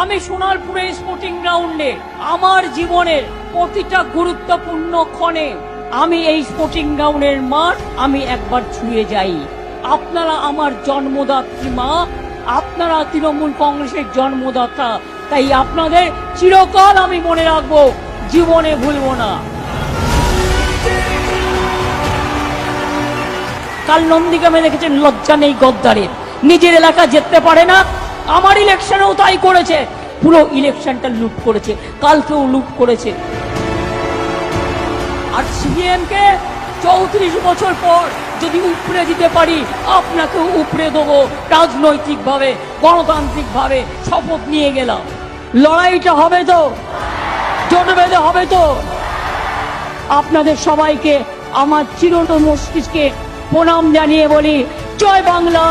আমি সোনারপুরে স্পোর্টিং গ্রাউন্ডে আমার জীবনের প্রতিটা গুরুত্বপূর্ণ ক্ষণে আমি এই স্পোর্টিং গ্রাউন্ডের মাঠ আমি একবার ছুঁয়ে যাই। আপনারা আমার জন্মদাত্রী মা, আপনারা তৃণমূল কংগ্রেসের জন্মদাতা, তাই আপনাদের চিরকাল আমি মনে রাখব, জীবনে ভুলবো না। কাল নন্দীগ্রামে দেখেছেন, লজ্জা নেই গদ্দারের। নিজের এলাকা যেতে পারে না আমার ইলেকশনেও তাই করেছে। পুরো ইলেকশনটা লুট করেছে, কালকেও লুট করেছে। আর সিপিএম কে চৌত্রিশ বছর পর যদি উপরে দিতে পারি আপনাকে উপরে দেবো। রাজনৈতিক ভাবে গণতান্ত্রিক ভাবে শপথ নিয়ে গেলাম। লড়াইটা হবে তো জোট বেঁধে হবে তো। আপনাদের সবাইকে, আমার চিরন্ত মস্তিষ্কে প্রণাম জানিয়ে বলি, জয় বাংলা।